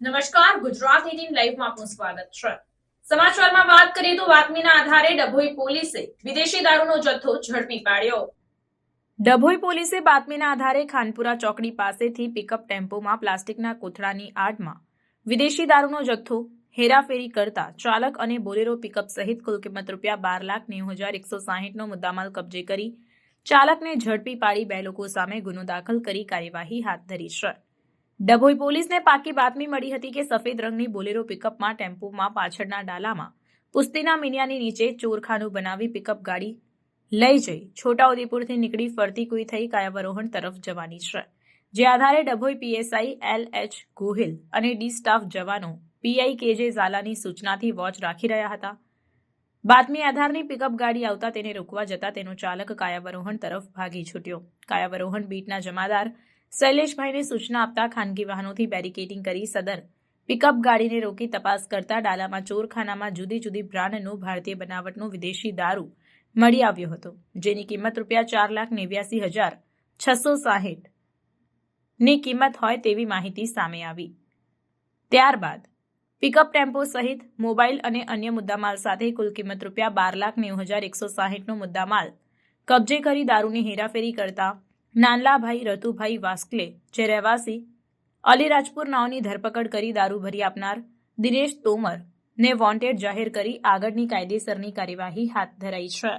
નમસ્કાર, ગુજરાત એટીન લાઈવમાં આપનું સ્વાગત છે. સમાચારમાં વાત કરીએ તો બાતમીના આધારે ડભોઈ પોલીસે વિદેશી દારૂનો જથ્થો ઝડપી પાડ્યો. ડભોઈ પોલીસે બાતમીના આધારે ખાનપુરા ચોકડી પાસેથી પિકઅપ ટેમ્પોમાં પ્લાસ્ટિકના કોથળાની આડમાં વિદેશી દારૂનો જથ્થો હેરાફેરી કરતા ચાલક અને બોલેરો પિકઅપ સહિત કુલ કિંમત રૂપિયા બાર લાખ નેવું હજાર એકસો સાહીઠનો મુદ્દામાલ કબજે કરી ચાલકને ઝડપી પાડી બે લોકો સામે ગુનો દાખલ કરી કાર્યવાહી હાથ ધરી છે. ડભોઈ પોલીસને પાકી બાતમી મળી હતી કે સફેદ રંગની બોલેરો પિકઅપમાં ટેમ્પોમાં પાછળના ડાલામાં પુસ્તીના મીડિયાની નીચે ચોરખાનું બનાવી પિકઅપ ગાડી લઈ જઈ છોટાઉદેપુરથી નીકળી ફરતી કોઈ થઈ કાયાવરોહણ તરફ જવાની છે. જે આધારે Dabhoi PSI L H Gohil અને ડી સ્ટાફ જવાનો પીઆઈ કેજે ઝાલાની સૂચનાથી વોચ રાખી રહ્યા હતા. બાતમી આધારની પિકઅપ ગાડી આવતા તેને રોકવા જતા તેનો ચાલક કાયાવરોહણ તરફ ભાગી છૂટ્યો. કાયાવરોહણ બીટના જમાદાર શૈલેષભાઈને સૂચના આપતા ખાનગી વાહનોથી બેરિકેડિંગ કરી સદર પિકઅપ ગાડીને રોકી તપાસ કરતા ડાલામાં ચોરખાનામાં જુદી જુદી બ્રાન્ડનું ભારતીય બનાવટનું વિદેશી દારૂ મળી આવ્યો હતો, જેની કિંમત રૂપિયા ચાર લાખ નેવ્યાસી હજાર છસો સાહીઠની કિંમત હોય તેવી માહિતી સામે આવી. ત્યારબાદ, પિકઅપ ટેમ્પો સહિત મોબાઈલ અને અન્ય મુદ્દામાલ સાથે કુલ કિંમત રૂપિયા બાર લાખ નેવું હજાર એકસો સાહીઠનો મુદ્દામાલ કબજે કરી દારૂની હેરાફેરી કરતા નાનલાભાઈ રતુભાઈ વાસ્કલે, જે રહેવાસી અલીરાજપુર નાવની ધરપકડ કરી દારૂ ભરી આપનાર દિનેશ તોમર ને વોન્ટેડ જાહેર કરી આગળની કાયદેસરની કાર્યવાહી હાથ ધરાઈ છે.